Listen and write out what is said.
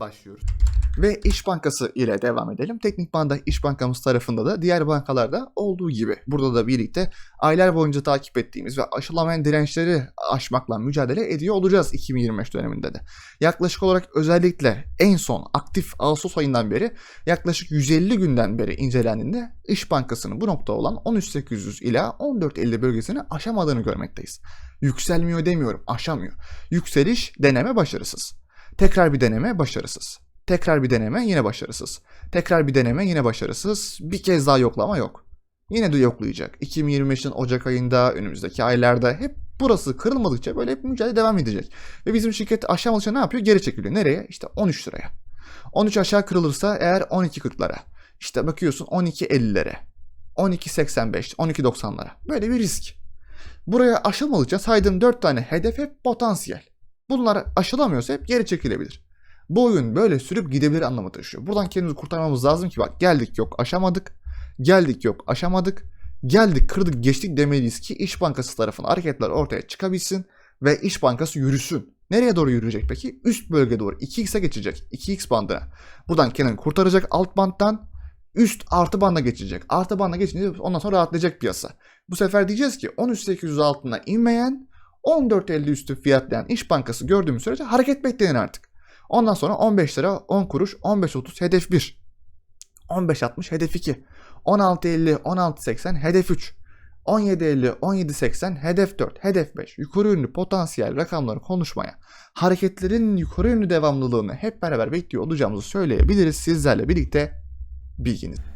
başlıyoruz. Ve İş Bankası ile devam edelim. Teknik Bank'da İş Bankamız tarafında da diğer bankalarda olduğu gibi burada da birlikte aylar boyunca takip ettiğimiz ve aşılamayan dirençleri aşmakla mücadele ediyor olacağız 2025 döneminde de. Yaklaşık olarak özellikle en son aktif Ağustos ayından beri yaklaşık 150 günden beri incelendiğinde İş Bankası'nın bu nokta olan 13800 ila 1450 bölgesini aşamadığını görmekteyiz. Yükselmiyor demiyorum, aşamıyor. Yükseliş deneme başarısız. Tekrar bir deneme başarısız. Tekrar bir deneme yine başarısız. Tekrar bir deneme yine başarısız. Bir kez daha yoklama yok. Yine de yoklayacak. 2025'in Ocak ayında, önümüzdeki aylarda hep burası kırılmadıkça böyle hep mücadele devam edecek. Ve bizim şirket aşamadıkça ne yapıyor? Geri çekiliyor. Nereye? İşte 13 liraya. 13 aşağı kırılırsa eğer 12.40'lara. İşte bakıyorsun 12.50'lere. 12.85, 12.90'lara. Böyle bir risk. Buraya aşılmadıkça saydığım 4 tane hedef hep potansiyel. Bunlar aşılamıyorsa hep geri çekilebilir. Bu oyun böyle sürüp gidebilir anlamı taşıyor. Buradan kendimizi kurtarmamız lazım ki bak geldik yok aşamadık. Geldik yok aşamadık. Geldik kırdık geçtik demeliyiz ki İş Bankası tarafından hareketler ortaya çıkabilsin ve İş Bankası yürüsün. Nereye doğru yürüyecek peki? Üst bölge doğru 2x'e geçecek. 2x bandına. Buradan kendini kurtaracak alt bandtan üst artı banda geçecek. Artı banda geçince ondan sonra rahatlayacak piyasa. Bu sefer diyeceğiz ki 13.800 altına inmeyen 14.50 üstü fiyatlayan İş Bankası gördüğümüz sürece hareket bekleyin artık. Ondan sonra 15 lira 10 kuruş 15.30 hedef 1. 15.60 hedef 2. 16.50 16.80 hedef 3. 17.50 17.80 hedef 4 hedef 5 yukarı yönlü potansiyel rakamları konuşmaya hareketlerin yukarı yönlü devamlılığını hep beraber bekliyor olacağımızı söyleyebiliriz sizlerle birlikte bilginiz.